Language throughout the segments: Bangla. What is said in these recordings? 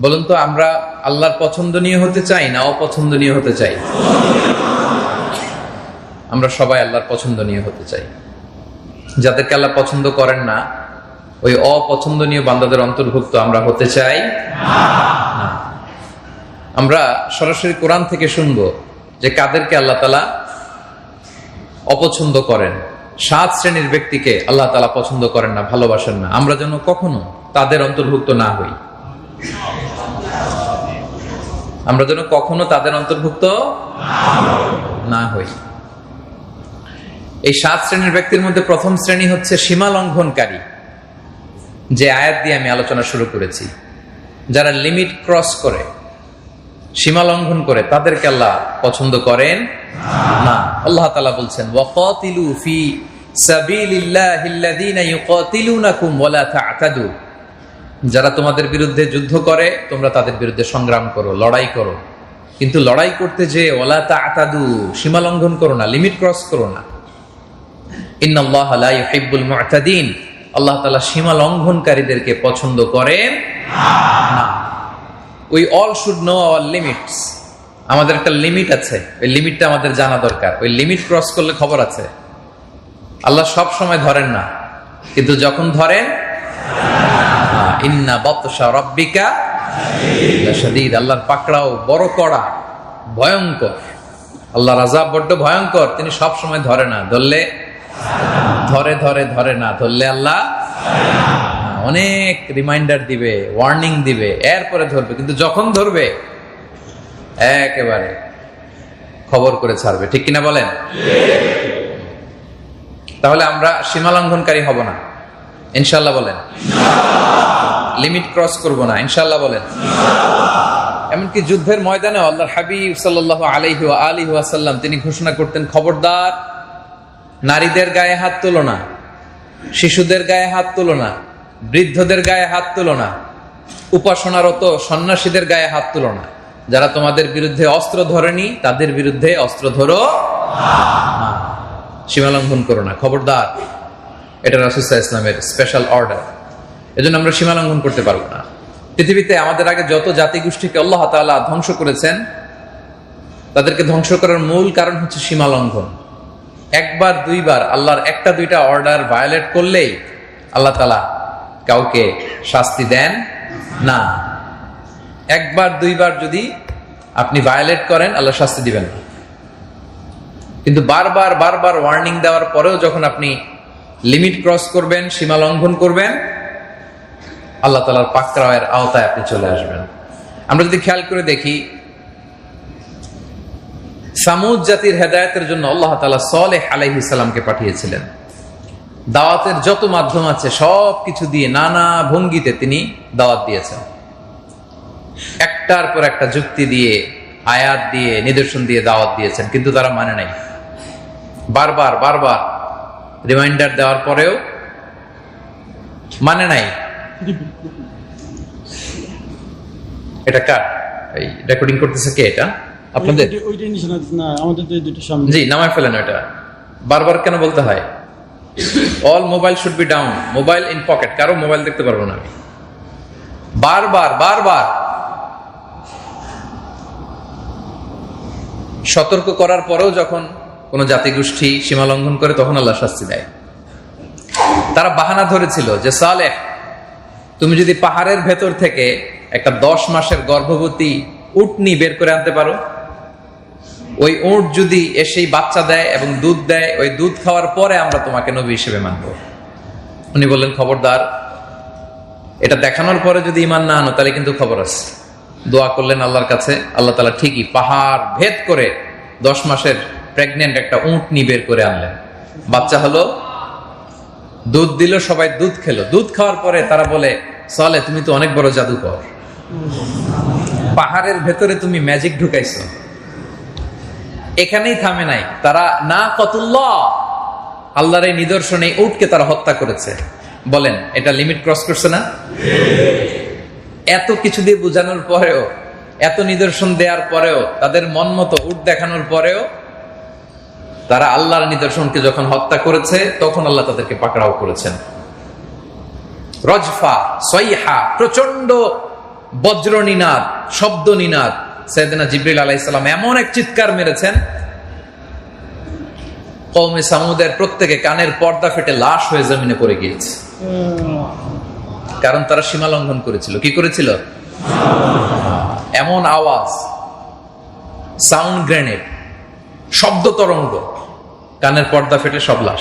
বলুন তো, আমরা আল্লাহর পছন্দনীয় হতে চাই না অপছন্দনীয় হতে চাই? আমরা সবাই আল্লাহর পছন্দনীয় হতে চাই। যাদেরকে আল্লাহ পছন্দ করেন না, ওই অপছন্দনীয় বান্দাদের অন্তর্ভুক্ত আমরা হতে চাই আমরা সরাসরি কোরআন থেকে শুনব যে কাদেরকে আল্লাহ তালা অপছন্দ করেন। সাত শ্রেণির ব্যক্তিকে আল্লাহ তালা পছন্দ করেন না, ভালোবাসেন না। আমরা যেন কখনো তাদের অন্তর্ভুক্ত না হই। আমরা যেন কখনো তাদের অন্তর্ভুক্ত না হই। এই সাত শ্রেণির ব্যক্তির মধ্যে প্রথম শ্রেণি হচ্ছে সীমা লঙ্ঘনকারী যে আয়াত দিয়ে আমি আলোচনা শুরু করেছি। যারা লিমিট ক্রস করে সীমা লঙ্ঘন করে, তাদেরকে আল্লাহ পছন্দ করেন না। আল্লাহ তালা বলছেন, ওয়াকাতিলু ফি সাবিলিল্লাহিল্লাযীনা ইউকাতিলুনাকুম ওয়ালা তা'তাদু যারা তোমাদের বিরুদ্ধে যুদ্ধ করে, তোমরা তাদের বিরুদ্ধে সংগ্রাম করো, লড়াই করো। কিন্তু লড়াই করতে যে ওলা তা'তাদু, সীমা লঙ্ঘন করো না, লিমিট ক্রস করো না। ইন্নাল্লাহা লা ইউহিব্বুল মু'তাদিন। আল্লাহ তাআলা সীমা লঙ্ঘনকারীদেরকে পছন্দ করেন না। We all should know our limits আমাদের একটা লিমিট আছে। ওই লিমিটটা আমাদের জানা দরকার। ওই লিমিট ক্রস করলে খবর আছে। আল্লাহ সব সময় ধরেন না। কিন্তু যখন ধরেন ইন্না বতসা রব্বিকা লাশাদীদ। আল্লাহর পাকড়াও বড় কড়া ভয়ঙ্কর। আল্লাহ রাজা বড্ড ভয়ঙ্কর তিনি সব সময় ধরে না। ধরলে? ধরে ধরে ধরে না। ধরলে আল্লাহ? হ্যাঁ, অনেক রিমাইন্ডার দিবে ওয়ার্নিং দিবে এরপরে ধরবে। কিন্তু যখন ধরবে একেবারে খবর করে ছাড়বে। ঠিক কিনা বলেন? তাহলে আমরা সীমা লঙ্ঘনকারী হব না। ইনশাল্লাহ বলেন। লিমিট ক্রস করব না ইনশাল্লাহ বলেন। এমনকি যুদ্ধের ময়দানে আল্লাহর হাবিব সাল্লাহ আলাইহি আলী ওয়াসাল্লাম তিনি ঘোষণা করতেন, খবরদার, নারীদের গায়ে হাত তোলো না, শিশুদের গায়ে হাত তোলো না, বৃদ্ধদের গায়ে হাত তোলো না, উপাসনারত সন্ন্যাসীদের গায়ে হাত তোলো না। যারা তোমাদের বিরুদ্ধে অস্ত্র ধরেনি, তাদের বিরুদ্ধে অস্ত্র ধরো সীমালঙ্ঘন করো না, খবরদার। এটা রাসুসাহ ইসলামের স্পেশাল অর্ডার এজন্য আমরা সীমা লঙ্ঘন করতে পারব না। পৃথিবীতে আমাদের আগে যত জাতিগোষ্ঠীকে আল্লাহ তাআলা ধ্বংস করেছেন, তাদেরকে ধ্বংস করার মূল কারণ হচ্ছে সীমা লঙ্ঘন। একবার, দুইবার, আল্লাহর একটা, দুইটা অর্ডার ভায়োলেট করলেই আল্লাহ তালা কাউকে শাস্তি দেন না। একবার, দুইবার যদি আপনি ভায়োলেট করেন, আল্লাহ শাস্তি দিবেন না। কিন্তু বারবার বারবার ওয়ার্নিং দেওয়ার পরেও যখন আপনি লিমিট ক্রস করবেন, সীমা লঙ্ঘন করবেন আল্লাহ তালার পাকরাওয়ের আওতায় আপনি চলে আসবেন। আমরা যদি খেয়াল করে দেখি, সামুদ জাতির হেদায়তের জন্য আল্লাহ তালা সলেহ আলাইহিসাল্লামকে পাঠিয়েছিলেন। দাওয়াতের যত মাধ্যম আছে সব কিছু দিয়ে নানা ভঙ্গিতে তিনি দাওয়াত দিয়েছেন। একটার পর একটা যুক্তি দিয়ে, আয়াত দিয়ে, নিদর্শন দিয়ে দাওয়াত দিয়েছেন, কিন্তু তারা মানে নাই। বারবার বারবার রিমাইন্ডার দেওয়ার পরেও মানে নাই। এটা কার? এই রেকর্ডিং করতেছে কে এটা? আপনাদের? ওইটা- ওইটা নিশানা না আমাদের তো দুটো সামনে। জি নামায় ফেলেন ওটা। বারবার কেন বলতে হয়? All mobile should be down mobile in pocket কারও মোবাইল দেখতে পারব না আমি। বারবার বারবার। সতর্ক করার পরেও যখন কোন জাতিগোষ্ঠী সীমা লঙ্ঘন করে তখন আল্লাহ শাস্তি দেয়। তারা বাহানা ধরেছিল যে সালেহ তুমি যদি পাহাড়ের ভেতর থেকে একটা দশ মাসের গর্ভবতী উটনি বের করে আনতে পারো। ওই উট যদি এসেই বাচ্চা দেয় এবং দুধ দেয়, ওই দুধ খাওয়ার পরে আমরা তোমাকে নবী হিসেবে মানব। উনি বললেন, খবরদার, এটা দেখানোর পরে যদি ইমান না আনো, তাহলে কিন্তু খবর আছে। দোয়া করলেন আল্লাহর কাছে। আল্লাহ তালা ঠিকই পাহাড় ভেদ করে দশ মাসের প্রেগনেন্ট একটা উঁটনি বের করে আনলেন। বাচ্চা হলো দুধ দিল, সবাই দুধ খেলো। দুধ খাওয়ার পরে তারা বলে চলে তুমি তো অনেক বড় জাদুকর। পাহাড়ের ভেতরে তুমি ম্যাজিক ঢুকাইছো। এখানেই থামে নাই। তারা, না, কতুল্লাহ! আল্লাহর এই নিদর্শনে উটকে তারা হত্যা করেছে। বলেন, এটা লিমিট ক্রস করছে না? এত কিছু দিয়ে বোঝানোর পরেও, এত নিদর্শন দেওয়ার পরেও, তাদের মন মতো উট দেখানোর পরেও তারা আল্লাহর নিদর্শনকে যখন হত্যা করেছে, তখন আল্লাহ তাদেরকে পাকড়াও করেছেন। রজফা, সইহা প্রচণ্ড বজ্র নিনাদ শব্দ নিনাদ সৈয়দনা জিব্রিল আলাইসালাম এমন এক চিৎকার মেরেছেন কৌমে সামুদের প্রত্যেকে কানের পর্দা ফেটে লাশ হয়ে জমিনে পড়ে গিয়েছে। কারণ তারা সীমা লঙ্ঘন করেছিল। কি করেছিল? এমন আওয়াজ, সাউন্ড গ্রেনেড, শব্দ তরঙ্গ। কানের পর্দা ফেটে সব লাশ।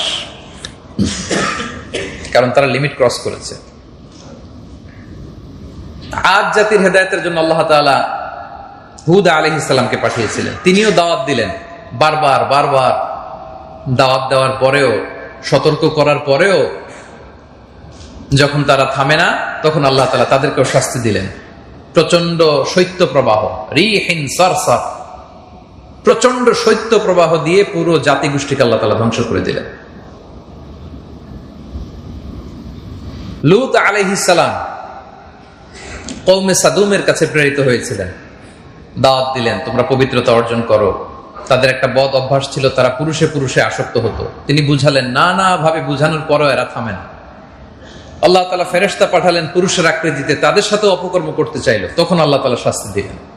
কারণ তারা লিমিট ক্রস করেছে। আজ জাতির হেদায়তের জন্য আল্লাহ তাআলা হুদ আলহ ইসলামকে পাঠিয়েছিলেন। তিনিও দাওয়াত দিলেন। বারবার বারবার দাওয়াত দেওয়ার পরেও, সতর্ক করার পরেও যখন তারা থামে না, তখন আল্লাহ তালা তাদেরকেও শাস্তি দিলেন। প্রচণ্ড শৈত্য প্রবাহ, রিহিন সারসার। প্রচণ্ড শৈত্য প্রবাহ দিয়ে পুরো জাতি গোষ্ঠীকে আল্লাহ তালা ধ্বংস করে দিলেন। লুত আলহিসাম কৌমে সাদুমের কাছে প্রেরিত হয়েছিলেন। দাওয়াত দিলেন, তোমরা পবিত্রতা অর্জন করো। তাদের একটা বদ অভ্যাস ছিল, তারা পুরুষে পুরুষে আসক্ত হতো। তিনি বুঝালেন, না না, ভাবে বুঝানোর পরও এরা থামে না। আল্লাহ তালা ফেরেস্তা পাঠালেন পুরুষের আকৃতিতে, তাদের সাথে অপকর্ম করতে চাইলো। তখন আল্লাহ তালা শাস্তি দিলেন।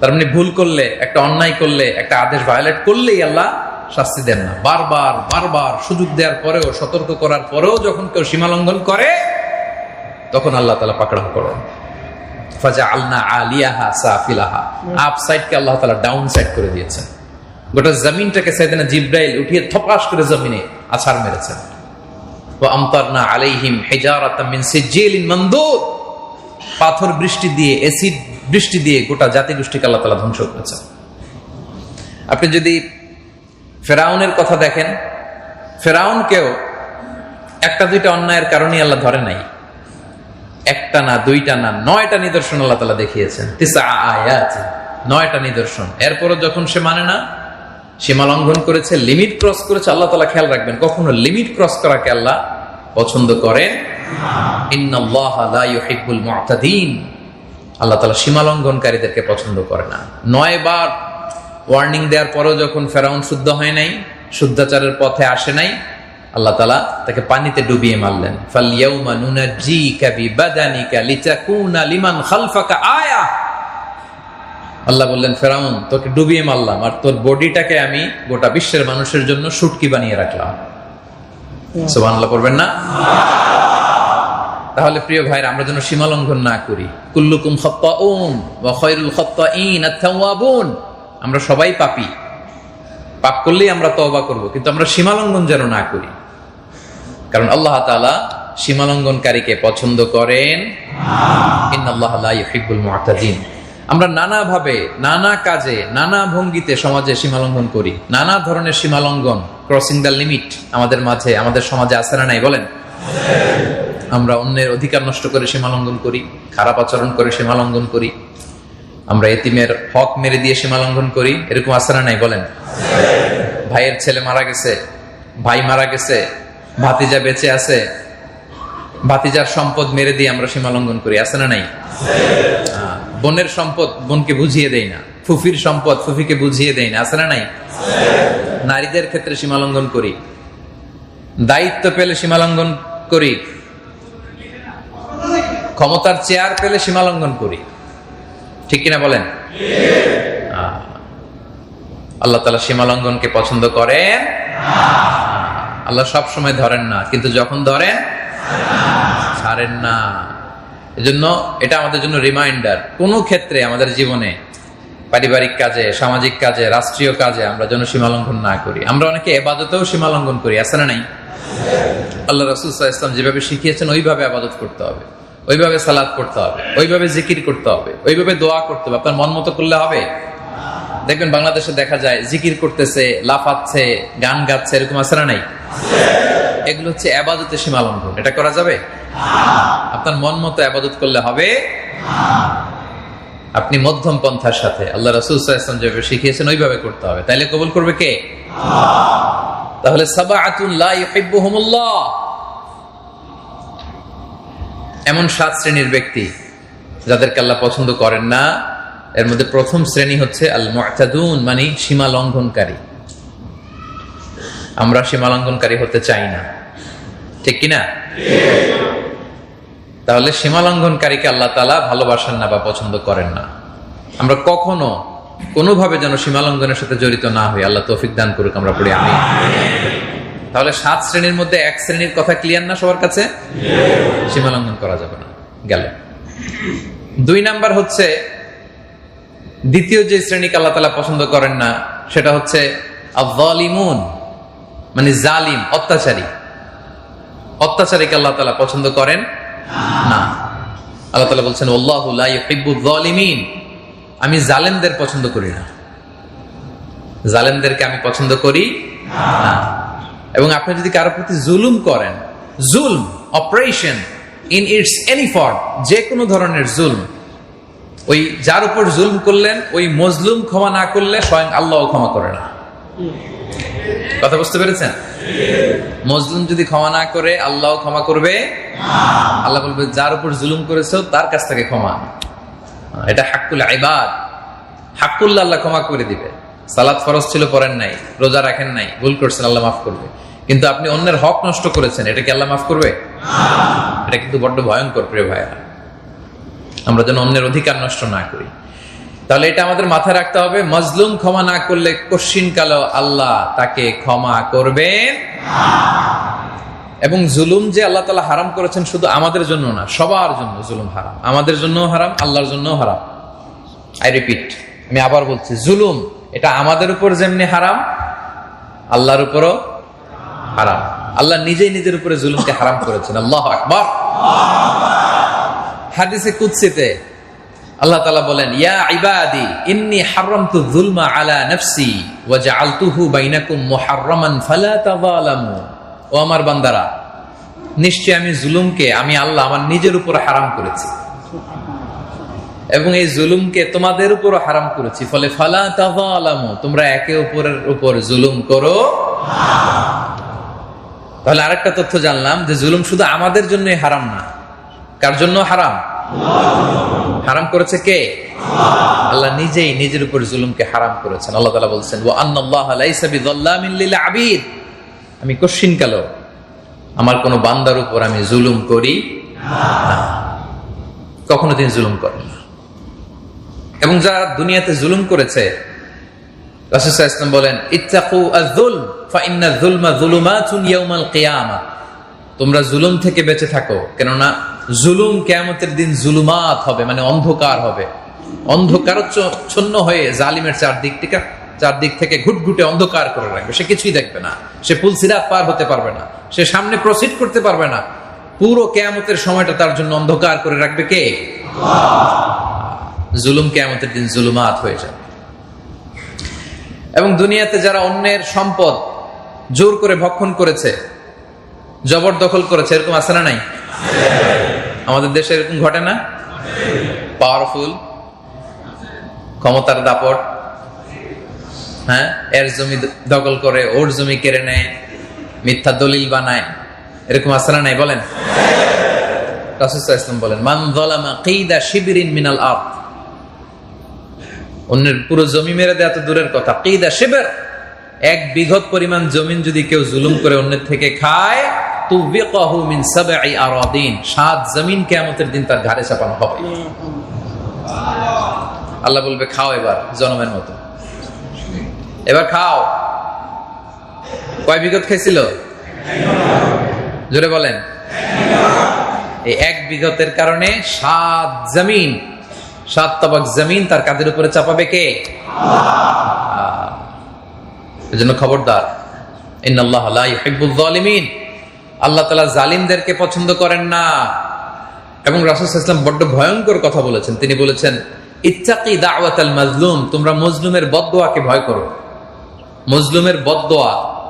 তার মানে ভুল করলে, একটা অন্যায় করলে, একটা আদেশ ভায়োলেট করলেই আল্লাহ শাস্তি দেন না। বারবার বারবার সুযোগ দেওয়ার পরেও, সতর্ক করার পরেও যখন কেউ সীমালঙ্ঘন করে, তখন আল্লাহ তালা পাকড়াও করেন। আল্লাহ জমিনটাকে উঠিয়ে করে জমিনে আছাড় মেরেছেন। পাথর বৃষ্টি দিয়ে এসিড বৃষ্টি দিয়ে গোটা জাতি গোষ্ঠীকে আল্লাহ তালা ধ্বংস করেছেন। আপনি যদি ফেরাউনের কথা দেখেন, ফেরাউনকেও একটা দুইটা অন্যায়ের কারণে আল্লাহ ধরে নাই। একটা না, দুইটা না, নয়টা নিদর্শন আল্লাহ তালা দেখিয়েছেন। নয়টা নিদর্শন। এরপরও যখন সে মানে না, সীমা লঙ্ঘন করেছে লিমিট ক্রস করেছে, আল্লাহ তালা খেয়াল রাখবেন, কখনো লিমিট ক্রস করাকে আল্লাহ পছন্দ করেন? আল্লাহ তালা সীমা লঙ্ঘনকারীদেরকে পছন্দ করে না। নয় বার ওয়ার্নিং দেওয়ার পরেও যখন ফেরাউন শুদ্ধ হয় নাই, শুদ্ধাচারের পথে আসে নাই, আল্লাহ তালা তাকে পানিতে ডুবিয়ে মারলেন। আয়া। আল্লাহ বললেন, ফেরাউন, তোকে ডুবিয়ে মারলাম, আর তোর বডিটাকে আমি গোটা বিশ্বের মানুষের জন্য সুটকি বানিয়ে রাখলাম। সুবহানাল্লাহ করবেন না? তাহলে প্রিয় ভাইরা, আমরা যেন সীমা লঙ্ঘন না করি। কুল্লুকুম আমরা সবাই পাপী। পাপ করলেই আমরা তওবা করব, কিন্তু আমরা সীমা লঙ্ঘন যেন না করি। কারণ আল্লাহ তাআলা সীমা লঙ্ঘনকারীকে পছন্দ করেন। মুআতাদিন আমরা নানাভাবে, নানা কাজে, নানা ভঙ্গিতে সমাজে সীমালঙ্ঘন করি। নানা ধরনের সীমালঙ্ঘন। ক্রসিং দ্য লিমিট আমাদের মাঝে, আমাদের সমাজে আছে না নাই, বলেন? আমরা অন্যের অধিকার নষ্ট করে সীমালঙ্ঘন করি, খারাপ আচরণ করে সীমা লঙ্ঘন করি, আমরা এতিমের হক মেরে দিয়ে সীমালঙ্ঘন করি, এরকম আছে না নাই, বলেন? ভাইয়ের ছেলে মারা গেছে, ভাই মারা গেছে, ভাতিজা বেঁচে আছে, ভাতিজার সম্পদ মেরে দিয়ে আমরা সীমালঙ্ঘন করি, আছে না নাই? বোনের সম্পদ বোনকে বুঝিয়ে দেই না। ফুফির সম্পদ ফুফিকে বুঝিয়ে দেই না, আছে না নাই? নারীদের ক্ষেত্রে সীমালঙ্ঘন করি। দায়িত্ব পেলে সীমালঙ্ঘন করি। ক্ষমতার চেয়ার পেলে সীমালঙ্ঘন করি। ঠিক কিনা বলেন? আল্লাহ তালা সীমালঙ্ঘনকে পছন্দ করেন? আল্লাহ সব সময় ধরেন না, কিন্তু যখন ধরেন, ছাড়েন না। এজন্য এটা আমাদের জন্য রিমাইন্ডার কোনো ক্ষেত্রে আমাদের জীবনে পারিবারিক কাজে, সামাজিক কাজে, রাষ্ট্রীয় কাজে আমরা যেন সীমালঙ্ঘন না করি। আমরা অনেকে এবাদতেও সীমালঙ্ঘন করি, আছে না নাই? আল্লাহ রসুল ইসলাম যেভাবে শিখিয়েছেন, ওইভাবে আবাদত করতে হবে। ওইভাবে সালাদ করতে হবে, ওইভাবে জিকির করতে হবে, ওইভাবে দোয়া করতে হবে। আপনার মন মতো করলে হবে? দেখবেন বাংলাদেশে দেখা যায়, জিকির করতেছে, লাফাচ্ছে, গান গাচ্ছে, এরকম আছে না নাই? এগুলো হচ্ছে আবাদতে সীমালঙ্ঘন। এটা করা যাবে? আপনার মন মতো আবাদত করলে হবে? আপনি মধ্যম পন্থার সাথে আল্লাহ রসুল ইসলাম যেভাবে শিখিয়েছেন ওইভাবে করতে হবে। তাইলে কবুল করবে কে? তাহলে ইউহিব্বুহুমুল্লাহ। এমন সাত শ্রেণির ব্যক্তি যাদেরকে আল্লাহ পছন্দ করেন না এর মধ্যে প্রথম শ্রেণি হচ্ছে আল মানে সীমা লঙ্ঘনকারী। আমরা সীমা লঙ্ঘনকারী হতে চাই না। ঠিক কিনা? তাহলে সীমা লঙ্ঘনকারীকে আল্লাহ তালা ভালোবাসেন না বা পছন্দ করেন না। আমরা কখনো কোনোভাবে যেন সীমা লঙ্ঘনের সাথে জড়িত না হই। আল্লাহ তৌফিক দান করুক, আমরা পড়ি আমি তাহলে সাত শ্রেণির মধ্যে এক শ্রেণির কথা ক্লিয়ার না সবার কাছে? সীমা লঙ্ঘন করা যাবে না। গেল। দুই নাম্বার হচ্ছে, দ্বিতীয় যে শ্রেণীকে আল্লাহ তালা পছন্দ করেন না, সেটা হচ্ছে মানে জালিম, অত্যাচারী। অত্যাচারীকে আল্লাহ তালা পছন্দ করেন না। আল্লাহ তালা বলছেন ওল্লাহিমিন আমি জালেমদের পছন্দ করি না। জালেমদেরকে আমি পছন্দ করি না। এবং আপনি যদি কারোর প্রতি জুলুম করেন, জুলম, oppression in its any form যে কোনো ধরনের জুলম, ওই যার উপর জুলম করলেন, ওই মজলুম ক্ষমা না করলে স্বয়ং আল্লাহ ক্ষমা করে না। কথা বুঝতে পেরেছেন? মজলুম যদি ক্ষমা না করে, আল্লাহ ক্ষমা করবে? আল্লাহ বলবে, যার উপর জুলুম করেছ, তার কাছ থেকে ক্ষমা। এটা হাক্কুল আইবাদ হাক্কুল্লা আল্লাহ ক্ষমা করে দিবে। সালাদ ফরজ ছিল, পড়েন নাই, রোজা রাখেন নাই, ভুল করছেন, আল্লাহ মাফ করবে। কিন্তু আপনি অন্যের হক নষ্ট করেছেন, এটা কি আল্লাহ মাফ করবে? এটা কিন্তু বড্ড ভয়ঙ্কর, প্রিয় ভাইয়া আমরা যেন অন্যের অধিকার নষ্ট না করি। তাহলে এটা আমাদের মাথায় রাখতে হবে, মজলুম ক্ষমা না করলে কশিন কালো আল্লাহ তাকে ক্ষমা করবেন। এবং জুলুম যে আল্লাহ তালা হারাম করেছেন শুধু আমাদের জন্য না, সবার জন্য জুলুম হারাম। আমাদের জন্য হারাম, আল্লাহর জন্য হারাম। আই রিপিট আমি আবার বলছি, জুলুম এটা আমাদের উপর যেমনি হারাম, আল্লাহর উপরও হারাম। আল্লাহ নিজেই নিজের উপরে জুলুমকে হারাম করেছেন। আল্লাহ আকবর। হাদিসে কুৎসিতে আল্লাহ তালা বলেন, ইয়া ইবাদি, ইন্নি হারামতু যুলমা আলা নাফসি ওয়া জাআলতুহু বাইনাকুম মুহাররামান ফালা ও আমার বান্দারা, নিশ্চয় আমি জুলুমকে আমি আল্লাহ আমার নিজের উপর হারাম করেছি। এবং এই জুলুমকে তোমাদের উপর হারাম করেছি। ফলে ফালা তাযালামু, তোমরা একে অপরের উপর জুলুম করো। তাহলে আরেকটা তথ্য জানলাম যে জুলুম শুধু আমাদের জন্যই হারাম না। কার জন্য হারাম? হারাম করেছে কে? আল্লাহ নিজেই নিজের উপর জুলুমকে হারাম করেছেন। আল্লাহ তালা বলছেন ও আবিদ আমি কশিন কাল। আমার কোন বান্দার উপর আমি জুলুম করি কখনো তিনি জুলুম করেন না। এবং যারা দুনিয়াতে জুলুম করেছে বলেন তোমরা জুলুম থেকে বেঁচে থাকো, কেননা জুলুম কেয়ামতের দিন জুলুমাত হবে মানে অন্ধকার হবে। অন্ধকারচ্ছন্ন হয়ে জালিমের চারদিক থেকে চারদিক থেকে ঘুটঘুটে অন্ধকার করে রাখবে। সে কিছুই দেখবে না। সে পুল সিরাত পার হতে পারবে না। সে সামনে প্রসিড করতে পারবে না। পুরো কেয়ামতের সময়টা তার জন্য অন্ধকার করে রাখবে কে? জুলুম কেয়ামতের দিন জুলুমাত হয়ে যাবে। এবং দুনিয়াতে যারা অন্যের সম্পদ জোর করে ভক্ষণ করেছে, জবরদখল করেছে, এরকম আছে না নাই? আমাদের দেশে এরকম ঘটে না? পাওয়ারফুল ক্ষমতার দাপট। হ্যাঁ? এর জমি দখল করে, ওর জমি কেড়ে নেয়, মিথ্যা দলিল বানায়। এরকম না নাই? বলেন। অন্যের পুরো জমি মেরে দূরের কথা। এক বিঘত পরিমাণ জমিন যদি কেউ জুলুম করে অন্যের থেকে খায় সাত জমিন কিয়ামতের দিন তার ঘাড়ে চাপানো হবে। আল্লাহ বলবে, খাও এবার, জনমের মতো। এবার খাও। কয় বিগত খাইছিল? জোরে বলেন। এই এক বিগতের কারণে সাত জমিন, সাত তবাক জমিন তার কাদের উপরে চাপাবে কে? এজন্য খবরদার, ইন্নাল্লাহ লা ইউহিব্বুল যালিমিন। আল্লাহ তালা জালিমদেরকে পছন্দ করেন না। এবং রাসূল ওয়াসাল্লাম বড্ড ভয়ঙ্কর কথা বলেছেন। তিনি বলেছেন, ইত্তাকি দাওয়াতাল মাজলুম, তোমরা মজলুমের বদদোয়াকে ভয় করো। মজলুমের বদদোয়া,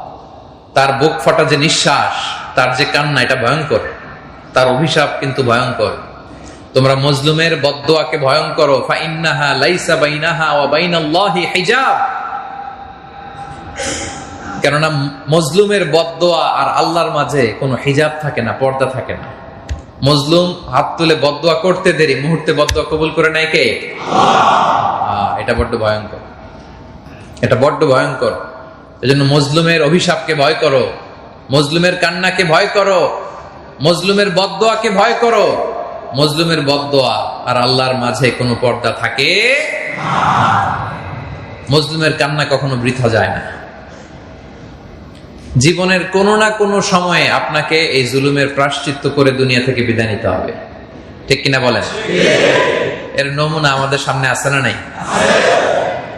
তার বুক ফাটা যে নিঃশ্বাস, তার যে কান্না, এটা ভয়ঙ্কর। তার অভিশাপ কিন্তু ভয়ঙ্কর। তোমরা মজলুমের বদোয়াকে ভয়ঙ্কর ফা ইন্নাহা লাইসা বাইনাহা ওয়া বাইনাল্লাহি হিজাব। কেননা মজলুমের বদদোয়া আর আল্লাহর মাঝে কোনো হিজাব থাকে না, পর্দা থাকে না। মজলুম হাত তুলে বদদোয়া করতে দেরি, মুহূর্তে বদদোয়া কবুল করে নেয় কে? এটা বড্ড ভয়ঙ্কর। এটা বড্ড ভয়ঙ্কর। এজন্য মজলুমের অভিশাপকে ভয় করো। মজলুমের কান্নাকে ভয় করো। মজলুমের বদদোয়াকে ভয় করো। মজলুমের বদদোয়া আর আল্লাহর মাঝে কোনো পর্দা থাকে মজলুমের কান্না কখনো বৃথা যায় না। জীবনের কোনো না কোনো সময়ে আপনাকে এই জুলুমের প্রাশ্চিত্য করে দুনিয়া থেকে বিদায় নিতে হবে। ঠিক কিনা বলেন? এর নমুনা আমাদের সামনে আছে না নাই?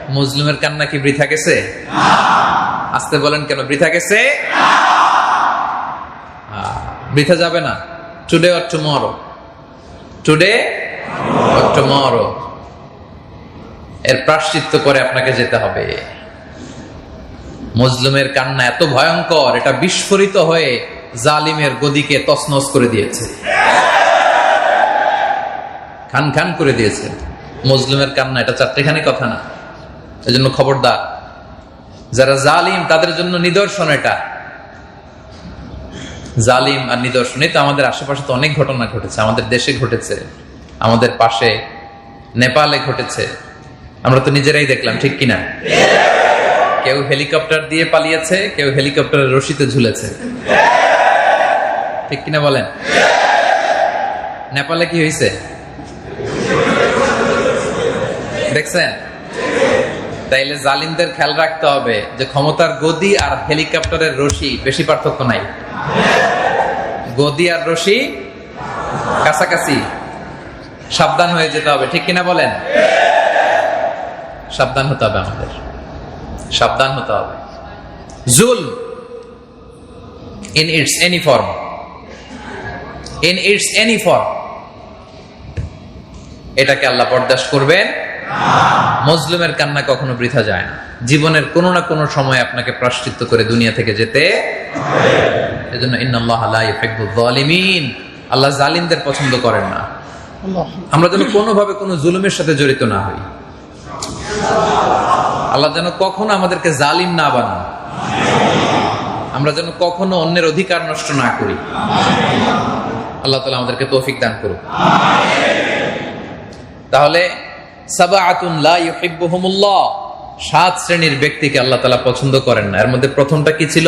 মুসলিমের কান্না কি বৃথা গেছে? আসতে বলেন কেন বৃথা গেছে? বৃথা যাবে না। Today or tomorrow today or tomorrow এর প্রাশ্চিত্য করে আপনাকে যেতে হবে। মজলুমের কান্না এত ভয়ঙ্কর, এটা বিস্ফোরিত হয়ে জালিমের গদিকে তছনছ করে দিয়েছে। খান খান করে দিয়েছে। মজলুমের কান্না, এটা চারটেখানি কথা না। এজন্য খবরদার, যারা জালিম, তাদের জন্য নিদর্শন এটা। জালিম আর নিদর্শন, এই তো আমাদের আশেপাশে তো অনেক ঘটনা ঘটেছে। আমাদের দেশে ঘটেছে, আমাদের পাশে নেপালে ঘটেছে। আমরা তো নিজেরাই দেখলাম, ঠিক কিনা? কেউ হেলিকপ্টার দিয়ে পালিয়েছে, কেউ হেলিকপ্টারের রশিতে ঝুলেছে। ঠিক কিনা বলেন? নেপালে কি হয়েছে দেখছেন? তাইলে জালিমদের খেয়াল রাখতে হবে যে ক্ষমতার গদি আর হেলিকপ্টারের রশি বেশি পার্থক্য নাই। গদি আর রশি কাছাকাছি। সাবধান হয়ে যেতে হবে, ঠিক কিনা বলেন? সাবধান হতে হবে আমাদের। সাবধান হতে হবে। Joule in its any form in its any form এটাকে আল্লাহ বরদাস্ত করবেন। মজলুমের কান্না কখনো বৃথা যায় না। জীবনের কোনো না কোনো সময় আপনাকে প্রাশ্চিত্য করে দুনিয়া থেকে যেতে এজন্য আল্লাহ জালিমদের পছন্দ করেন না। আমরা যেন কোনোভাবে কোনো জুলুমের সাথে জড়িত না হই। আল্লাহ যেন কখনো আমাদেরকে জালিম না বানান। আমরা যেন কখনো অন্যের অধিকার নষ্ট না করি। আল্লাহ তালা আমাদেরকে তৌফিক দান করুক। তাহলে ইউহিব্বুহুমুল্লাহ, সাত শ্রেণির ব্যক্তিকে আল্লাহ তালা পছন্দ করেন না। এর মধ্যে প্রথমটা কি ছিল?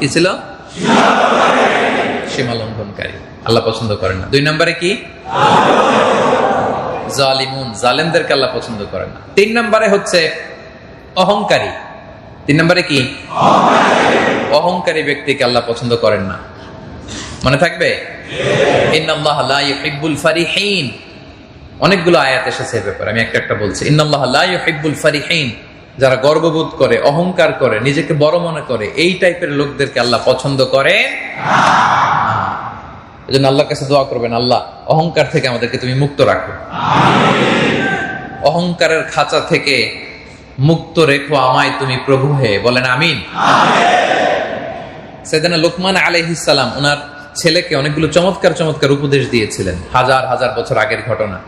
কি ছিল? সীমা লঙ্ঘনকারী আল্লাহ পছন্দ করেন না। দুই নম্বরে কি? জালিমুন, জালেমদেরকে আল্লাহ পছন্দ করে না। তিন নম্বরে হচ্ছে অহংকারী। তিন নম্বরে কি? অহংকারী। ব্যক্তিকে আল্লাহ পছন্দ করেন না। মনে থাকবে? অনেকগুলো আয়াত এসেছে ব্যাপারে, আমি একটা একটা বলছি। ইন্নাল্লাহ লা ইউহিব্বুল ফারিহিন। যারা গর্ববোধ করে, অহংকার করে, নিজেকে বড় মনে করে, এই টাইপের লোকদেরকে আল্লাহ পছন্দ করেন এই জন্য আল্লাহর কাছে দোয়া করবেন আল্লাহ অহংকার থেকে আমাদেরকে তুমি মুক্ত রাখো। অহংকারের খাঁচা থেকে মুক্ত রেখো আমায় তুমি প্রভু হে বলেন আমিন। সেদিন লোকমান আলহিসাল্লাম ওনার ছেলেকে অনেকগুলো চমৎকার চমৎকার উপদেশ দিয়েছিলেন হাজার হাজার বছর আগের ঘটনা।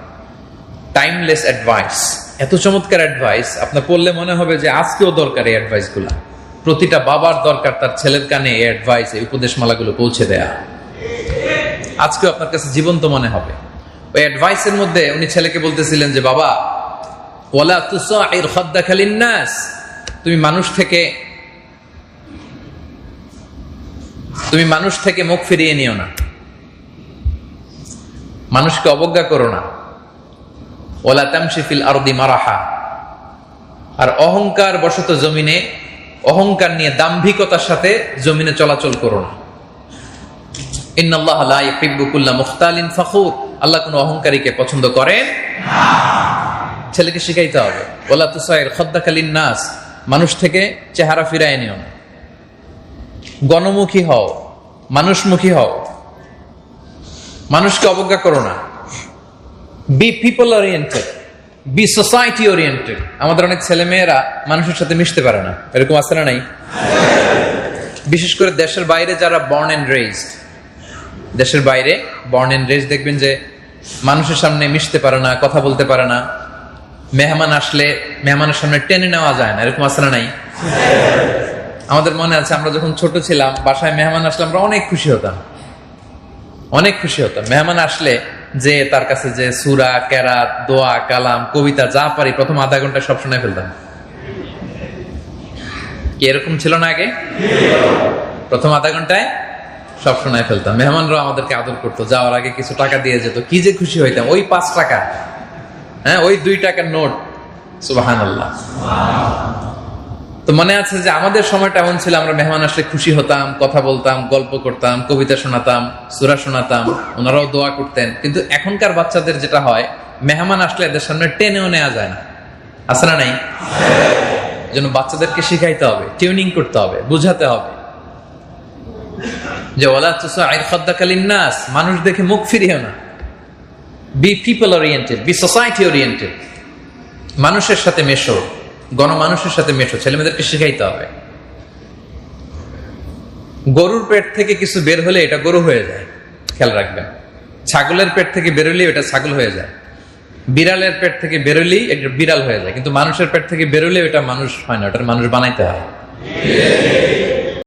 টাইমলেস অ্যাডভাইস এত চমৎকার অ্যাডভাইস আপনার পড়লে মনে হবে যে আজকেও দরকার এই অ্যাডভাইসগুলা। প্রতিটা বাবার দরকার তার ছেলের কানে এই অ্যাডভাইস এই উপদেশমালাগুলো পৌঁছে দেয়া। আজকেও আপনার কাছে জীবন্ত মনে হবে। ওই অ্যাডভাইসের মধ্যে উনি ছেলেকে বলতেছিলেন যে, বাবা তুসাইর খাদ্দাখালিন নাস তুমি মানুষ থেকে, তুমি মানুষ থেকে মুখ ফিরিয়ে নিও না। মানুষকে অবজ্ঞা করো না। ওলা তামশিফিল আরদি মারাহা। আর অহংকার বশত জমিনে, অহংকার নিয়ে দাম্ভিকতার সাথে জমিনে চলাচল করো না। মুখতালিন ফখুর। আল্লাহ কোনো অহংকারীকে পছন্দ করেন ছেলেকে শিখাইতে হবে। ওলা তুসাইর খদ্দাকালিন নাস মানুষ থেকে চেহারা ফিরায় নিও গণমুখী হও। মানুষমুখী হও। মানুষকে অবজ্ঞা করো না। Be people oriented be society oriented আমাদের অনেক ছেলে মেয়েরা মানুষের সাথে মিশতে পারে না। এরকম না নাই? বিশেষ করে দেশের বাইরে যারা বর্ন এন্ড রেজড দেশের বাইরে বর্ন এন্ড রেজ দেখবেন যে মানুষের সামনে মিশতে পারে না, কথা বলতে পারে না। মেহমান আসলে মেহমানের সামনে টেনে নেওয়া যায় না, এরকম আসলে নাই? আমাদের মনে আছে, আমরা যখন ছোট ছিলাম, বাসায় মেহমান আসলে আমরা অনেক খুশি হতাম। অনেক খুশি হতাম। মেহমান আসলে যে তার কাছে যে সুরা, কেরাত, দোয়া, কালাম, কবিতা, যা পারি প্রথম আধা ঘণ্টা সব শুনে ফেলতাম। এরকম ছিল না আগে? প্রথম আধা ঘন্টায়? সব শোনায় ফেলতাম। মেহমানরা আমাদেরকে আদর করতো, যাওয়ার আগে কিছু টাকা দিয়ে যেত, কি যে খুশি হইতাম। ওই পাঁচ টাকা হ্যাঁ ওই দুই টাকার নোট সুবাহান আল্লাহ তো মনে আছে যে আমাদের সময়টা এমন ছিল, আমরা মেহমান আসলে খুশি হতাম, কথা বলতাম, গল্প করতাম, কবিতা শোনাতাম, সুরা শোনাতাম, ওনারাও দোয়া করতেন। কিন্তু এখনকার বাচ্চাদের যেটা হয়, মেহমান আসলে এদের সামনে টেনেও নেওয়া যায় না। না নাই? জন্য বাচ্চাদেরকে শিখাইতে হবে, টিউনিং করতে হবে, বুঝাতে হবে। যে ওলা তুসা আইর খদ্দাকালীন নাস মানুষ দেখে মুখ ফিরিও না। Be people oriented be society oriented মানুষের সাথে মেশো, গণমানুষের সাথে মেশো, ছেলেমেয়েদেরকে শিখাইতে হবে। গরুর পেট থেকে কিছু বের হলে এটা গরু হয়ে যায়, খেয়াল রাখবেন। ছাগলের পেট থেকে বেরোলেই এটা ছাগল হয়ে যায়। বিড়ালের পেট থেকে বেরোলেই এটা বিড়াল হয়ে যায়, কিন্তু মানুষের পেট থেকে বেরোলেও এটা মানুষ হয় না, ওটার মানুষ বানাইতে হয়।